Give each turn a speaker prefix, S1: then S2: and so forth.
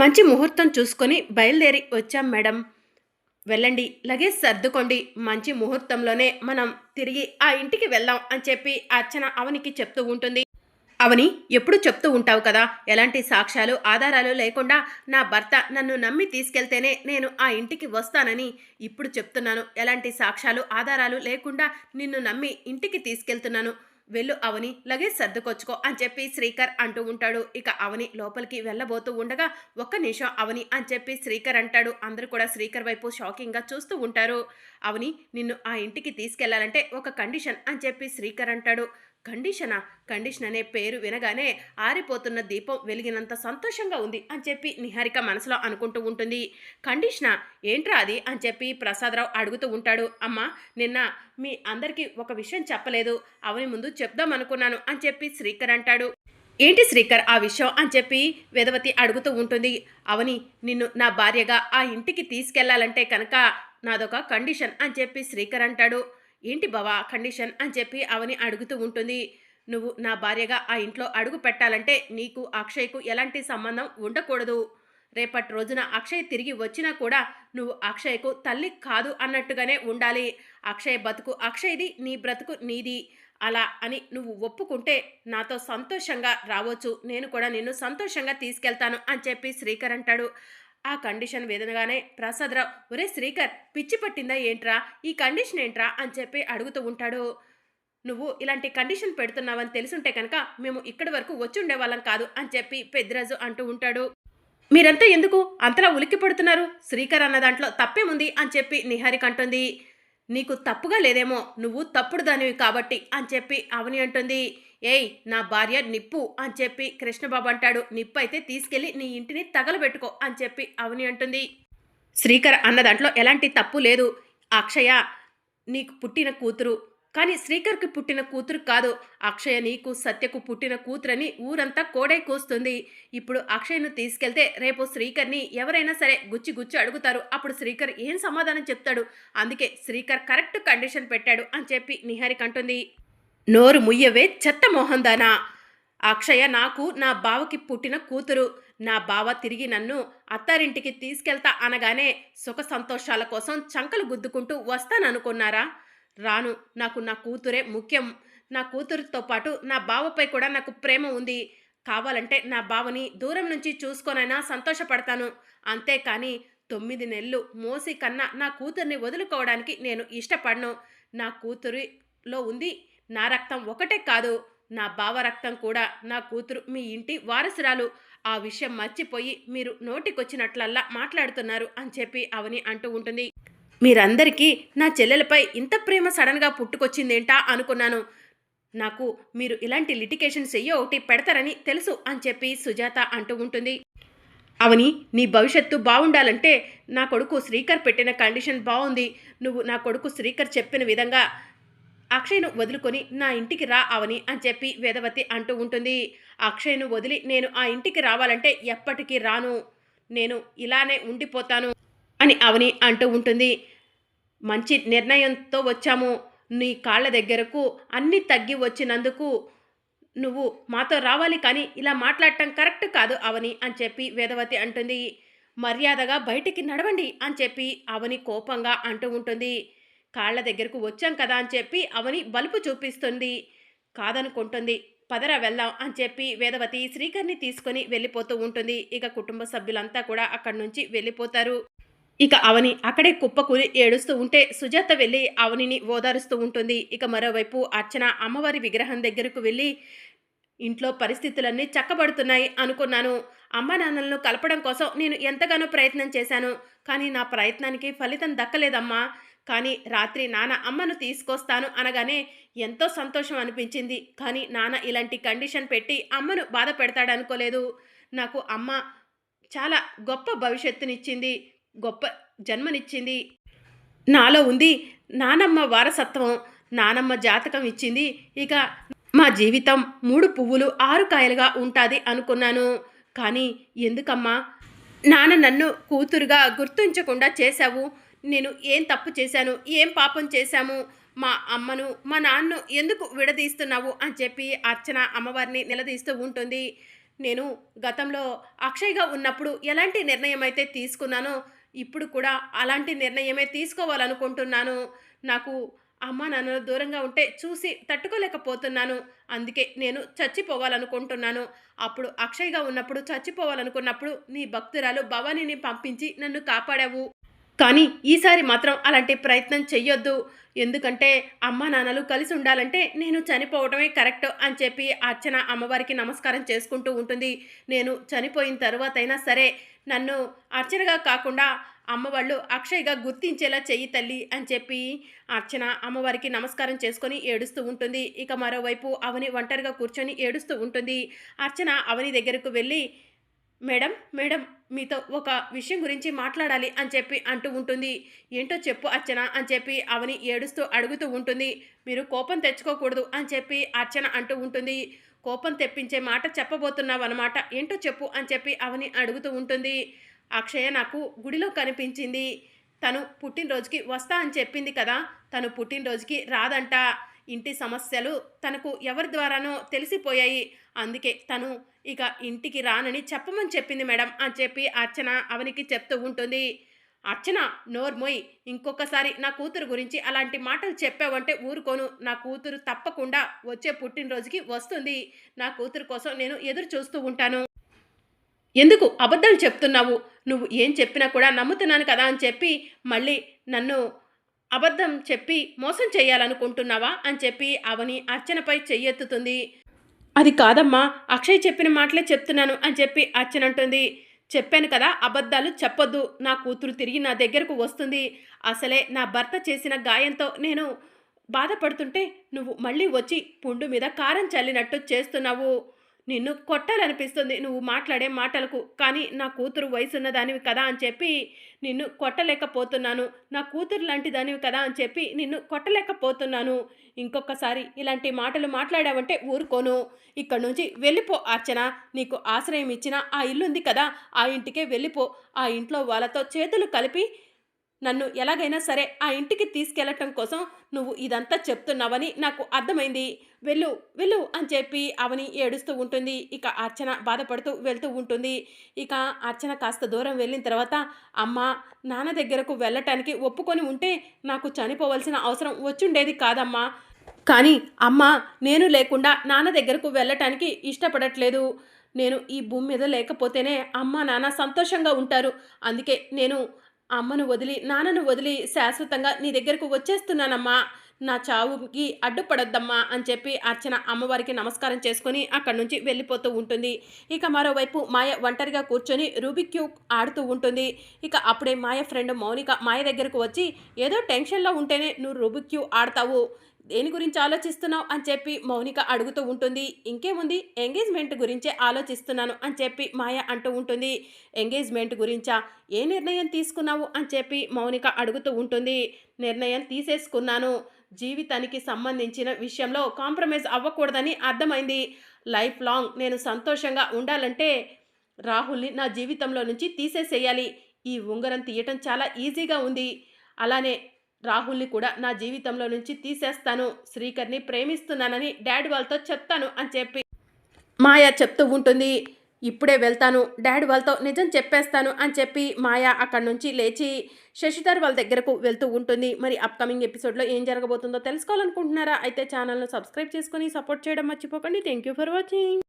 S1: మంచి ముహూర్తం చూసుకొని బయలుదేరి వచ్చాం మేడం. వెళ్ళండి లగేజ్ సర్దుకోండి. మంచి ముహూర్తంలోనే మనం తిరిగి ఆ ఇంటికి వెళ్దాం అని చెప్పి అర్చన అవనికి చెప్తూ ఉంటుంది. అవని ఎప్పుడు చెప్తూ ఉంటావు కదా ఎలాంటి సాక్ష్యాలు ఆధారాలు లేకుండా నా భర్త నన్ను నమ్మి తీసుకెళ్తేనే నేను ఆ ఇంటికి వస్తానని ఇప్పుడు చెప్తున్నాను. ఎలాంటి సాక్ష్యాలు ఆధారాలు లేకుండా నిన్ను నమ్మి ఇంటికి తీసుకెళ్తున్నాను. వెళ్ళు అవని లగేజ్ సర్దుకొచ్చుకో అని చెప్పి శ్రీకర్ అంటూ ఉంటాడు. ఇక అవని లోపలికి వెళ్ళబోతూ ఉండగా ఒక్క నిమిషం అవని అని చెప్పి శ్రీకర్ అంటాడు. అందరూ కూడా శ్రీకర్ వైపు షాకింగ్గా చూస్తూ ఉంటారు. అవని నిన్ను ఆ ఇంటికి తీసుకెళ్ళాలంటే ఒక కండిషన్ అని చెప్పి శ్రీకర్ అంటాడు. కండిషనా? కండిషన్ అనే పేరు వినగానే ఆరిపోతున్న దీపం వెలిగినంత సంతోషంగా ఉంది అని చెప్పి నిహారిక మనసులో అనుకుంటూ ఉంటుంది. కండిషనా? ఏంట్రా అది? అని చెప్పి ప్రసాదరావు అడుగుతూ ఉంటాడు. అమ్మా నిన్న మీ అందరికీ ఒక విషయం చెప్పలేదు. అవని ముందు చెప్దాం అనుకున్నాను అని చెప్పి శ్రీకర్ అంటాడు. ఏంటి శ్రీకర్ ఆ విషయం అని చెప్పి వేదవతి అడుగుతూ ఉంటుంది. అవని నిన్ను నా భార్యగా ఆ ఇంటికి తీసుకెళ్ళాలంటే కనుక నాదొక కండిషన్ అని చెప్పి శ్రీకర్ అంటాడు. ఏంటి బావా కండిషన్ అని చెప్పి అవని అడుగుతూ ఉంటుంది. నువ్వు నా భార్యగా ఆ ఇంట్లో అడుగు పెట్టాలంటే నీకు అక్షయ్కు ఎలాంటి సంబంధం ఉండకూడదు. రేపటి రోజున అక్షయ్ తిరిగి వచ్చినా కూడా నువ్వు అక్షయ్కు తల్లి కాదు అన్నట్టుగానే ఉండాలి. అక్షయ్ బతుకు అక్షయ్ది నీ బ్రతుకు నీది. అలా అని నువ్వు ఒప్పుకుంటే నాతో సంతోషంగా రావచ్చు. నేను కూడా నిన్ను సంతోషంగా తీసుకెళ్తాను అని చెప్పి శ్రీకర్ అంటాడు. ఆ కండిషన్ వేదనగానే ప్రసాదరావు ఒరే శ్రీకర్ పిచ్చి పట్టిందా ఏంట్రా? ఈ కండిషన్ ఏంట్రా? అని చెప్పి అడుగుతూ ఉంటాడు. నువ్వు ఇలాంటి కండిషన్ పెడుతున్నావని తెలుసుంటే కనుక మేము ఇక్కడి వరకు వచ్చి ఉండేవాళ్ళం కాదు అని చెప్పి పెద్దిరాజు అంటూ ఉంటాడు. మీరంతా ఎందుకు? అంతలా ఉలిక్కి పడుతున్నారు? శ్రీకర్ అన్న దాంట్లో తప్పేముంది? అని చెప్పి నిహారిక అంటుంది. నీకు తప్పుగా లేదేమో నువ్వు తప్పుడు దానివి కాబట్టి అని చెప్పి అవని అంటుంది. ఏయ్ నా భార్య నిప్పు అని చెప్పి కృష్ణబాబు అంటాడు. నిప్పు అయితే తీసుకెళ్ళి నీ ఇంటిని తగలబెట్టుకో అని చెప్పి అవని అంటుంది. శ్రీకర్ అన్న దాంట్లో ఎలాంటి తప్పు లేదు. అక్షయ నీకు పుట్టిన కూతురు. కానీ శ్రీకర్కి పుట్టిన కూతురు కాదు. అక్షయ నీకు సత్యకు పుట్టిన కూతురని ఊరంతా కోడై కూస్తుంది. ఇప్పుడు అక్షయ్ను తీసుకెళ్తే రేపు శ్రీకర్ని ఎవరైనా సరే గుచ్చి గుచ్చి అడుగుతారు. అప్పుడు శ్రీకర్ ఏం సమాధానం చెప్తాడు? అందుకే శ్రీకర్ కరెక్ట్ కండిషన్ పెట్టాడు అని చెప్పి నిహారిక అంటుంది. నోరు ముయ్యవే చెత్త మోహందానా అక్షయ నాకు నా బావకి పుట్టిన కూతురు. నా బావ తిరిగి నన్ను అత్తారింటికి తీసుకెళ్తా అనగానే సుఖ సంతోషాల కోసం చంకలు గుద్దుకుంటూ వస్తాననుకున్నారా? రాను నాకు నా కూతురే ముఖ్యం. నా కూతురుతో పాటు నా బావపై కూడా నాకు ప్రేమ ఉంది. కావాలంటే నా బావని దూరం నుంచి చూసుకొనైనా సంతోషపడతాను. అంతేకాని తొమ్మిది నెలలు మోసి కన్నా నా కూతుర్ని వదులుకోవడానికి నేను ఇష్టపడను. నా కూతురిలో ఉంది నా రక్తం ఒకటే కాదు నా బావ రక్తం కూడా నా కూతురు మీ ఇంటి వారసురాలు. ఆ విషయం మర్చిపోయి మీరు నోటికొచ్చినట్లల్లా మాట్లాడుతున్నారు అని చెప్పి అవని అంటూ ఉంటుంది. మీరందరికీ నా చెల్లెలపై ఇంత ప్రేమ సడన్గా పుట్టుకొచ్చిందేంటా అనుకున్నాను. నాకు మీరు ఇలాంటి లిటికేషన్స్ ఎయ్యో ఒకటి పెడతారని తెలుసు అని చెప్పి సుజాత అంటూ ఉంటుంది. అవని నీ భవిష్యత్తు బాగుండాలంటే నా కొడుకు శ్రీకర్ పెట్టిన కండిషన్ బాగుంది నువ్వు నా కొడుకు శ్రీకర్ చెప్పిన విధంగా అక్షయ్ను వదులుకొని నా ఇంటికి రా అవని అని చెప్పి వేదవతి అంటూ ఉంటుంది. అక్షయ్ను వదిలి నేను ఆ ఇంటికి రావాలంటే ఎప్పటికీ రాను. నేను ఇలానే ఉండిపోతాను అని అవని అంటూ ఉంటుంది. మంచి నిర్ణయంతో వచ్చాము. నీ కాళ్ళ దగ్గరకు అన్నీ తగ్గి వచ్చినందుకు నువ్వు మాతో రావాలి కానీ ఇలా మాట్లాడటం కరెక్ట్ కాదు అవని అని చెప్పి వేదవతి అంటుంది. మర్యాదగా బయటికి నడవండి అని చెప్పి అవని కోపంగా అంటూ ఉంటుంది. కాళ్ళ దగ్గరకు వచ్చాం కదా అని చెప్పి అవని బలుపు చూపిస్తుంది. కాదనుకుంటుంది. పదరా వెళ్దాం అని చెప్పి వేదవతి శ్రీకర్ని తీసుకొని వెళ్ళిపోతూ ఉంటుంది. ఇక కుటుంబ సభ్యులంతా కూడా అక్కడి నుంచి వెళ్ళిపోతారు. ఇక అవని అక్కడే కుప్పకూలి ఏడుస్తూ ఉంటే సుజాత వెళ్ళి అవనిని ఓదారుస్తూ ఉంటుంది. ఇక మరోవైపు అర్చన అమ్మవారి విగ్రహం దగ్గరకు వెళ్ళి ఇంట్లో పరిస్థితులన్నీ చక్కబడుతున్నాయి అనుకున్నాను. అమ్మ నాన్నలను కలపడం కోసం నేను ఎంతగానో ప్రయత్నం చేశాను. కానీ నా ప్రయత్నానికి ఫలితం దక్కలేదమ్మా. కానీ రాత్రి నాన్న అమ్మను తీసుకొస్తాను అనగానే ఎంతో సంతోషం అనిపించింది. కానీ నాన్న ఇలాంటి కండిషన్ పెట్టి అమ్మను బాధ పెడతాడనుకోలేదు. నాకు అమ్మ చాలా గొప్ప భవిష్యత్తునిచ్చింది గొప్ప జన్మనిచ్చింది. నాలో ఉంది నానమ్మ వారసత్వం నానమ్మ జాతకం ఇచ్చింది. ఇక మా జీవితం మూడు పువ్వులు ఆరు కాయలుగా ఉంటుంది అనుకున్నాను. కానీ ఎందుకమ్మా? నాన్న నన్ను కూతురుగా గుర్తించకుండా చేశావు. నేను ఏం తప్పు చేశాను? ఏం పాపం చేశాము? మా అమ్మను మా నాన్ను ఎందుకు విడదీస్తున్నావు? అని చెప్పి అర్చన అమ్మవారిని నిలదీస్తూ ఉంటుంది. నేను గతంలో అక్షయ్గా ఉన్నప్పుడు ఎలాంటి నిర్ణయం అయితే తీసుకున్నానో ఇప్పుడు కూడా అలాంటి నిర్ణయమే తీసుకోవాలనుకుంటున్నాను. నాకు అమ్మ నాన్నలు దూరంగా ఉంటే చూసి తట్టుకోలేకపోతున్నాను. అందుకే నేను చచ్చిపోవాలనుకుంటున్నాను. అప్పుడు అక్షయ్గా ఉన్నప్పుడు చచ్చిపోవాలనుకున్నప్పుడు నీ భక్తురాలు భవానీని పంపించి నన్ను కాపాడావు. కానీ ఈసారి మాత్రం అలాంటి ప్రయత్నం చెయ్యొద్దు. ఎందుకంటే అమ్మ నాన్నలు కలిసి ఉండాలంటే నేను చనిపోవడమే కరెక్ట్ అని చెప్పి అర్చన అమ్మవారికి నమస్కారం చేసుకుంటూ ఉంటుంది. నేను చనిపోయిన తర్వాతైనా సరే నన్ను అర్చనగా కాకుండా అమ్మవాళ్ళు అక్షయ్గా గుర్తించేలా చెయ్యి తల్లి అని చెప్పి అర్చన అమ్మవారికి నమస్కారం చేసుకొని ఏడుస్తూ ఉంటుంది. ఇక మరోవైపు అవని ఒంటరిగా కూర్చొని ఏడుస్తూ ఉంటుంది. అర్చన అవని దగ్గరకు వెళ్ళి మేడం మేడం మీతో ఒక విషయం గురించి మాట్లాడాలి అని చెప్పి అంటూ ఉంటుంది. ఏంటో చెప్పు అర్చన అని చెప్పి అవని ఏడుస్తూ అడుగుతూ ఉంటుంది. మీరు కోపం తెచ్చుకోకూడదు అని చెప్పి అర్చన అంటూ ఉంటుంది. కోపం తెప్పించే మాట చెప్పబోతున్నావు అనమాట ఏంటో చెప్పు అని చెప్పి అవని అడుగుతూ ఉంటుంది. అక్షయ నాకు గుడిలో కనిపించింది. తను పుట్టినరోజుకి వస్తా అని చెప్పింది కదా. తను పుట్టినరోజుకి రాదంట. ఇంటి సమస్యలు తనకు ఎవరి ద్వారానో తెలిసిపోయాయి. అందుకే తను ఇక ఇంటికి రానని చెప్పమని చెప్పింది మేడం అని చెప్పి అర్చన అవనికి చెప్తూ ఉంటుంది. అర్చన నోర్మోయ్ ఇంకొకసారి నా కూతురు గురించి అలాంటి మాటలు చెప్పావంటే ఊరుకోను. నా కూతురు తప్పకుండా వచ్చే పుట్టినరోజుకి వస్తుంది. నా కూతురు కోసం నేను ఎదురు చూస్తూ ఉంటాను. ఎందుకు అబద్ధాలు చెప్తున్నావు? నువ్వు ఏం చెప్పినా కూడా నమ్ముతున్నాను కదా అని చెప్పి మళ్ళీ నన్ను అబద్ధం చెప్పి మోసం చేయాలనుకుంటున్నావా అని చెప్పి అవని అర్చనపై చెయ్యెత్తుతుంది. అది కాదమ్మా అక్షయ్ చెప్పిన మాటలే చెప్తున్నాను అని చెప్పి అర్చన అంటుంది. చెప్పాను కదా అబద్ధాలు చెప్పొద్దు. నా కూతురు తిరిగి నా దగ్గరకు వస్తుంది. అసలే నా భర్త చేసిన గాయంతో నేను బాధపడుతుంటే నువ్వు మళ్ళీ వచ్చి పుండు మీద కారం చల్లినట్టు చేస్తున్నావు. నిన్ను కొట్టాలనిపిస్తుంది. నువ్వు మాట్లాడే మాటలకు. కానీ నా కూతురు వయసున్న దానివి కదా అని చెప్పి నిన్ను కొట్టలేకపోతున్నాను. నా కూతురు లాంటి దానివి కదా అని చెప్పి నిన్ను కొట్టలేకపోతున్నాను. ఇంకొకసారి ఇలాంటి మాటలు మాట్లాడావంటే ఊరుకోను. ఇక్కడ నుంచి వెళ్ళిపో అర్చన. నీకు ఆశ్రయం ఇచ్చిన ఆ ఇల్లుంది కదా. ఆ ఇంటికే వెళ్ళిపో. ఆ ఇంట్లో వాళ్ళతో చేతులు కలిపి నన్ను ఎలాగైనా సరే ఆ ఇంటికి తీసుకెళ్ళటం కోసం నువ్వు ఇదంతా చెప్తున్నావని నాకు అర్థమైంది. వెళ్ళు వెళ్ళు అని చెప్పి అవని ఏడుస్తూ ఉంటుంది. ఇక అర్చన బాధపడుతూ వెళ్తూ ఉంటుంది. ఇక అర్చన కాస్త దూరం వెళ్ళిన తర్వాత అమ్మ నాన్న దగ్గరకు వెళ్ళటానికి ఒప్పుకొని ఉంటే నాకు చనిపోవలసిన అవసరం వచ్చుండేది కాదమ్మా. కానీ అమ్మ నేను లేకుండా నాన్న దగ్గరకు వెళ్ళటానికి ఇష్టపడట్లేదు. నేను ఈ భూమి మీద లేకపోతేనే అమ్మ నాన్న సంతోషంగా ఉంటారు. అందుకే నేను అమ్మను వదిలి నాన్నను వదిలి శాశ్వతంగా నీ దగ్గరకు వచ్చేస్తున్నానమ్మా. నా చావుకి అడ్డుపడొద్దమ్మా అని చెప్పి అర్చన అమ్మవారికి నమస్కారం చేసుకొని అక్కడి నుంచి వెళ్ళిపోతూ ఉంటుంది. ఇక మరోవైపు మాయ ఒంటరిగా కూర్చొని రూబిక్ ఆడుతూ ఉంటుంది. ఇక అప్పుడే మాయ ఫ్రెండ్ మౌనిక మాయ దగ్గరకు వచ్చి ఏదో టెన్షన్లో ఉంటేనే నువ్వు రూబిక్ క్యూ ఆడతావు. దేని గురించి ఆలోచిస్తున్నావు అని చెప్పి మౌనిక అడుగుతూ ఉంటుంది. ఇంకేముంది? ఎంగేజ్మెంట్ గురించే ఆలోచిస్తున్నాను అని చెప్పి మాయ అంటూ ఉంటుంది. ఎంగేజ్మెంట్ గురించా? ఏ నిర్ణయం తీసుకున్నావు అని చెప్పి మౌనిక అడుగుతూ ఉంటుంది. నిర్ణయం తీసేసుకున్నాను. జీవితానికి సంబంధించిన విషయంలో కాంప్రమైజ్ అవ్వకూడదని అర్థమైంది. లైఫ్ లాంగ్ నేను సంతోషంగా ఉండాలంటే రాహుల్ని నా జీవితంలో నుంచి తీసేసేయాలి. ఈ ఉంగరం తీయటం చాలా ఈజీగా ఉంది. అలానే రాహుల్ని కూడా నా జీవితంలో నుంచి తీసేస్తాను. శ్రీకర్ని ప్రేమిస్తున్నానని డాడీ వాళ్ళతో చెప్తాను అని చెప్పి మాయా చెప్తూ ఉంటుంది. ఇప్పుడే వెళ్తాను. డాడీ వాళ్ళతో నిజం చెప్పేస్తాను అని చెప్పి మాయా అక్కడి నుంచి లేచి శశిధర్ వాళ్ళ దగ్గరకు వెళ్తూ ఉంటుంది. మరి అప్కమింగ్ ఎపిసోడ్లో ఏం జరగబోతుందో తెలుసుకోవాలనుకుంటున్నారా? అయితే ఛానల్ను సబ్స్క్రైబ్ చేసుకొని సపోర్ట్ చేయడం మర్చిపోకండి. Thank you for watching